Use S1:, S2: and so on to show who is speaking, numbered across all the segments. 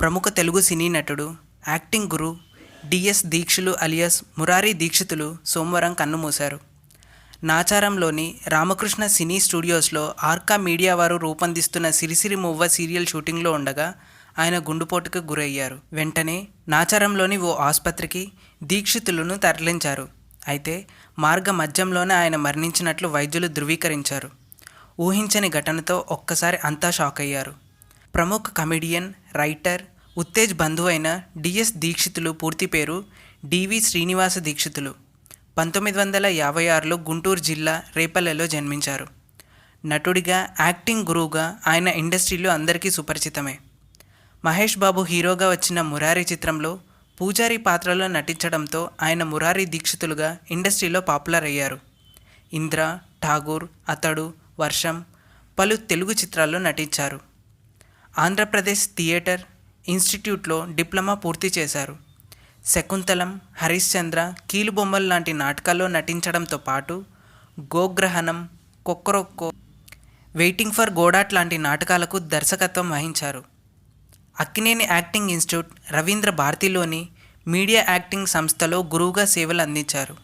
S1: ప్రముఖ తెలుగు సినీ నటుడు acting guru DS Dikshulu alias Murari Dikshitulu సోమవారం కన్నుమూశారు. నాచారంలోని రామకృష్ణ సినీ స్టూడియోస్లో ఆర్కా మీడియా వారు రూపొందిస్తున్న సిరిసిరి మువ్వ సీరియల్ షూటింగ్లో ఉండగా ఆయన గుండుపోటుకు గురయ్యారు. వెంటనే నాచారంలోని ఓ ఆసుపత్రికి దీక్షితులను తరలించారు. అయితే మార్గ మధ్యంలోనే ఆయన మరణించినట్లు వైద్యులు ధృవీకరించారు. ఊహించని ఘటనతో ఒక్కసారి అంతా షాక్ అయ్యారు ప్రముఖ కమెడియన్ రైటర్ ఉత్తేజ్ బంధువైన డిఎస్ దీక్షితులు పూర్తి పేరు డివి శ్రీనివాస దీక్షితులు. పంతొమ్మిది వందల యాభై ఆరులో గుంటూరు జిల్లా రేపల్లెలో జన్మించారు. నటుడిగా యాక్టింగ్ గురువుగా ఆయన ఇండస్ట్రీలో అందరికీ సుపరిచితమే. మహేష్ బాబు హీరోగా వచ్చిన మురారి చిత్రంలో పూజారి పాత్రలో నటించడంతో ఆయన మురారి దీక్షితులుగా ఇండస్ట్రీలో పాపులర్ అయ్యారు. ఇంద్ర ఠాగూర్ అతడు వర్షం పలు తెలుగు చిత్రాల్లో నటించారు. ఆంధ్రప్రదేశ్ థియేటర్ ఇన్స్టిట్యూట్లో డిప్లొమా పూర్తి చేశారు. శకుంతలం హరిశ్చంద్ర కీలుబొమ్మలు లాంటి నాటకాల్లో నటించడంతో పాటు గోగ్రహణం కొక్కరొక్కో వెయిటింగ్ ఫర్ గోడాట్ లాంటి నాటకాలకు దర్శకత్వం వహించారు. అక్కినేని యాక్టింగ్ ఇన్స్టిట్యూట్ రవీంద్ర భారతిలోని మీడియా యాక్టింగ్ సంస్థలో గురువుగా సేవలు అందించారు.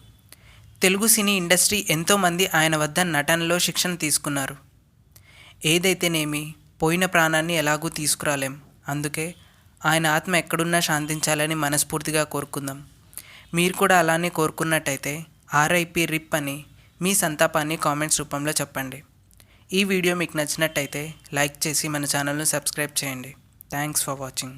S1: తెలుగు సినీ ఇండస్ట్రీ ఎంతోమంది ఆయన వద్ద నటనలో శిక్షణ తీసుకున్నారు. ఏదైతేనేమి పోయిన ప్రాణాన్ని ఎలాగూ తీసుకురాలేం. అందుకే ఆయన ఆత్మ ఎక్కడున్నా శాంతించాలని మనస్ఫూర్తిగా కోరుకుందాం. మీరు కూడా అలానే కోరుకున్నట్టయితే ఆర్ఐపి రిప్ అని మీ సంతాపాన్ని కామెంట్స్ రూపంలో చెప్పండి. ఈ వీడియో మీకు నచ్చినట్టయితే లైక్ చేసి మన ఛానల్ను సబ్స్క్రైబ్ చేయండి. Thanks for watching.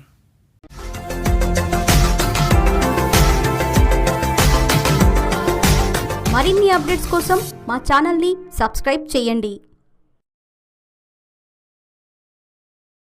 S2: మరిన్ని అప్డేట్స్ కోసం మా ఛానల్ని సబ్స్క్రైబ్ చేయండి.